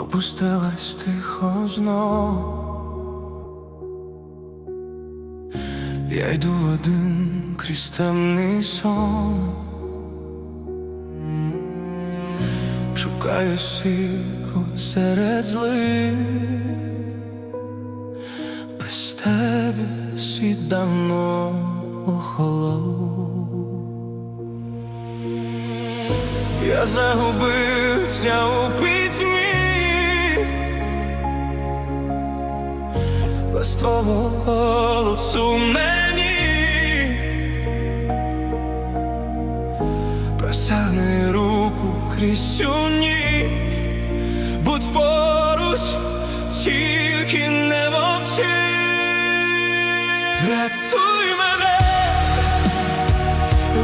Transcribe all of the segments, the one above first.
опустилась тихо знов. Я йду один крізь темний сон, шукаю світло серед злих, без тебе світ давно охолов. Я загубився у пітьмі, без твого голосу мені Просягни руку крізь цю ніч, будь поруч, тільки не мовчи. Врятуй мене,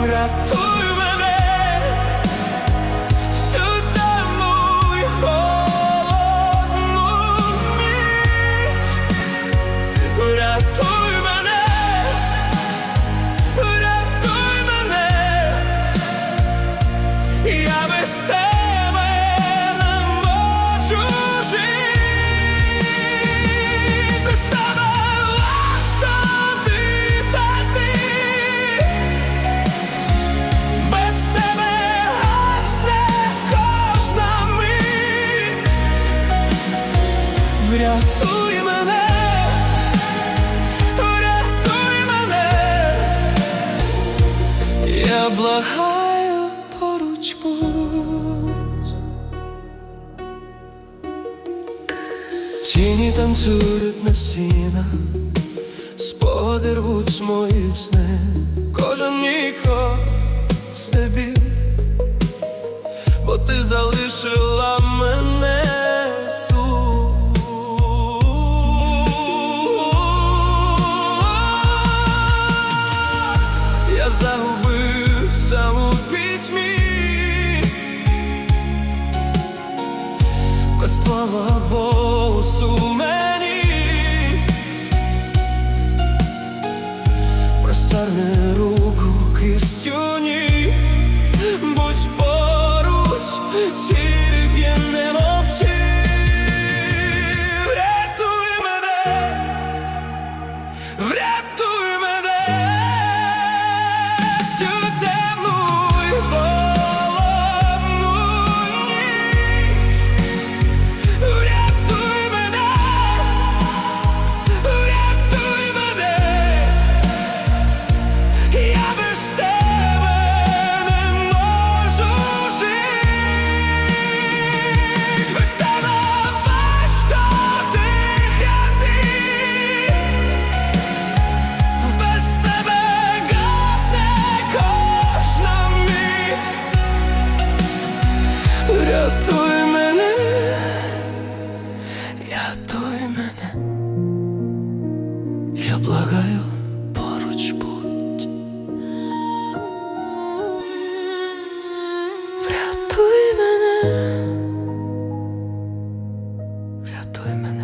врятуй благаю поруч будь. Тіні танцюють на сінах Спогади рвуть з моїх сни Кожен мій крок це біль Бо ти залишила мене тут Я загубився без твого голосу мені. Простягни руку кистю ніч 对门